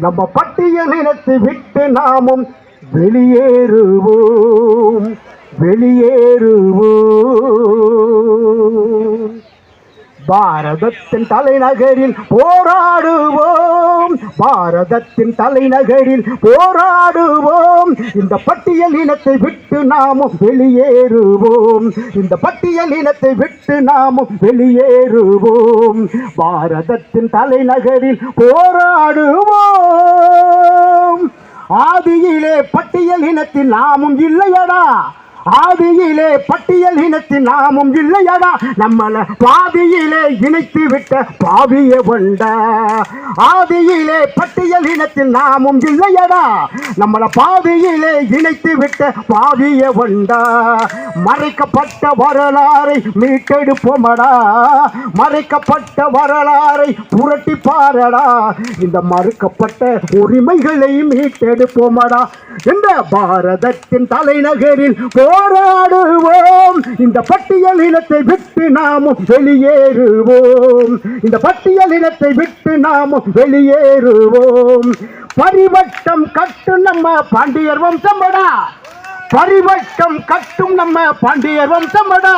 நம்ம பட்டியல் இனத்தை விட்டு நாமும் வெளியேறுவோம். வெளியேறுவோம். பாரதத்தின் தலைநகரில் போராடுவோம். பாரதத்தின் தலைநகரில் போராடுவோம். இந்த பட்டியல் இனத்தை விட்டு நாமும் வெளியேறுவோம். இந்த பட்டியல் இனத்தை விட்டு நாமும் வெளியேறுவோம். பாரதத்தின் தலைநகரில் போராடுவோம். ஆதியிலே பட்டியல் இனத்தில் நாமும் இல்லையடா. ஆதியிலே பட்டியல் இனத்தின் நாமும் இல்லையடா. நம்மள பாதியிலே இணைத்து விட்ட பாவிய கொண்ட ஆதியிலே பட்டியல் இனத்தின் நாமும் இல்லையடா. நம்மள பாதியிலே இணைத்து விட்ட பாவிய வண்டா. மறைக்கப்பட்ட வரலாறை மீட்டெடுப்போமடா. மறைக்கப்பட்ட வரலாறை புரட்டி பாரடா இந்த மறுக்கப்பட்ட உரிமைகளை மீட்டெடுப்போமடா. இந்த பாரதத்தின் தலைநகரில் போராடுவோம். இந்த பட்டியல் இனத்தை விட்டு நாமும் வெளியேறுவோம். இந்த பட்டியல் இனத்தை விட்டு நாமும் வெளியேறுவோம். பரிவட்டம் கட்டு நம்ம பாண்டியர் வம்சமடா பரிவட்டம் கட்டும் நம்ம பாண்டியர் வம்சமடா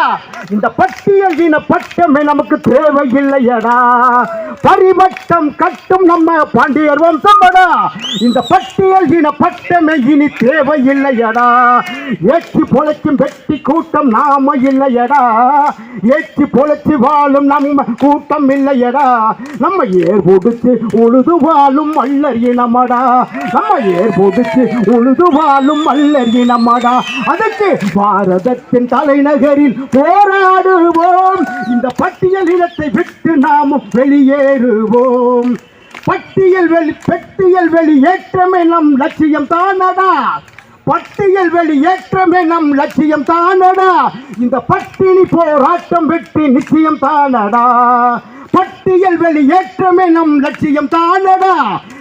இந்த பட்டியல் இன பட்டமே நமக்கு தேவையில்லையடா. பரிவட்டம் கட்டும் நம்ம பாண்டியர் வம்சமடா. இந்த பட்டியல் இன பட்டமே இனி தேவையில்லையடா. ஏற்றி பொழைக்கும் வெட்டி கூட்டம் நாம இல்லையடா. ஏற்றி பொழைச்சி வாழும் நம்ம கூட்டம் இல்லையடா. நம்ம ஏர் பொடுத்து உழுது வாழும் மல்லர் இனமடா. நம்ம ஏர் பொடுத்து உழுது வாழும் மல்லர் இனமடா. அதற்கு பாரதத்தின் தலைநகரில் போராடுவோம். இந்த பட்டியல் இனத்தை விட்டு நாமும் வெளியே வெளியேறுவோம் பட்டியல் வெளி பெட்டியல் வெளியேற்றமே நம் லட்சியம் தானடா. பட்டியல் வெளியேற்றமே நம் லட்சியம் தானடா. இந்த பட்டினி போராட்டம் வெற்றி நிச்சயம் தானடா. பட்டியல் வெளியேற்றமே நம் லட்சியம் தானடா.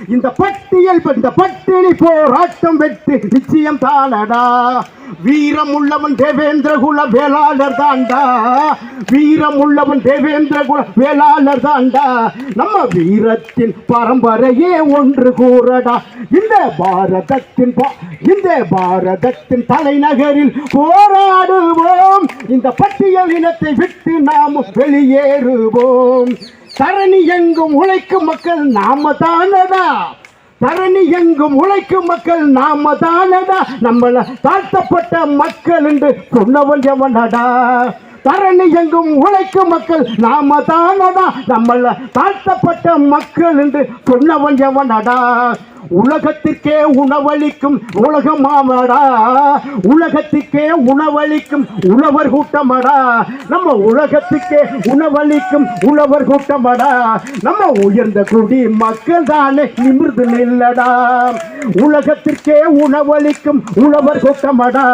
இந்த பட்டியல் இந்த பட்டினி போராட்டம் வெற்றி நிச்சயம் தானடா. வீரம் உள்ளவன் தேவேந்திர குல வேளாளர் தாண்டா. வீரம் உள்ளவன் தேவேந்திர குல வேளாளர் தாண்டா. நம்ம வீரத்தின் பரம்பரையே ஒன்று கூறடா. இந்த பாரதத்தின் இந்த பாரதத்தின் தலைநகரில் போராடுவோம். இந்த பட்டியல் இனத்தை விட்டு நாம் வெளியேறுவோம். தரணி எங்கும் உழைக்கும் மக்கள் நாம தானடா. தரணி எங்கும் உழைக்கும் மக்கள் நாம தானடா. நம்மள தாழ்த்தப்பட்ட மக்கள் என்று சொன்னவன் எவனடா தரணி எங்கும் உழைக்கும் மக்கள் நாம தானடா. நம்மள தாழ்த்தப்பட்ட மக்கள் என்று சொன்னவன் எவனடா உலகத்திற்கே உணவளிக்கும் உலகமாமடா. உலகத்திற்கே உணவளிக்கும் உழவர் கூட்டமடா நம்ம உலகத்துக்கே உணவளிக்கும் உழவர் கூட்டமடா நம்ம உயர்ந்த குடி மக்கள் தானே நிமிர்ந்து நில்லடா. உலகத்திற்கே உணவளிக்கும் உழவர் கூட்டமடா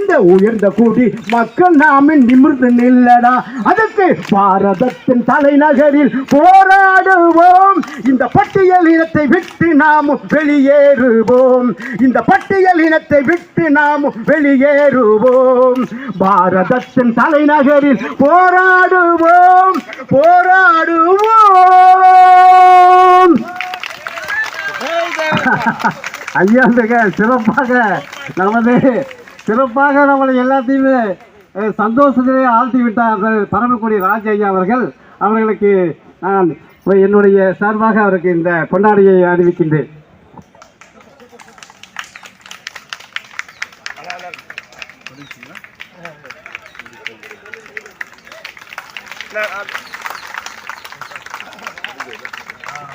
இந்த உயர்ந்த குடி மக்கள் நாமே நிமிர்ந்து நில்லடா. அதற்கு பாரதத்தின் தலைநகரில் போராடுவோம். இந்த பட்டியல் இனத்தை விட்டு நாமும் வெளியேறுவோம். இந்த பட்டியல் இனத்தை விட்டு நாம் வெளியேறுவோம். பாரதத்தின் தலைநகரில் போராடுவோம். போராடுவோம். ஐயா சிறப்பாக நமது சிறப்பாக நம்மளை எல்லாத்தையுமே சந்தோஷத்திலே ஆழ்த்தி விட்டார்கள் பரமக்குடி ராஜ ஐயா அவர்கள். அவர்களுக்கு நான் என்னுடைய சார்பாக அவருக்கு இந்த கொண்டாடியை அறிவிக்கின்றேன்.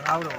రావుడు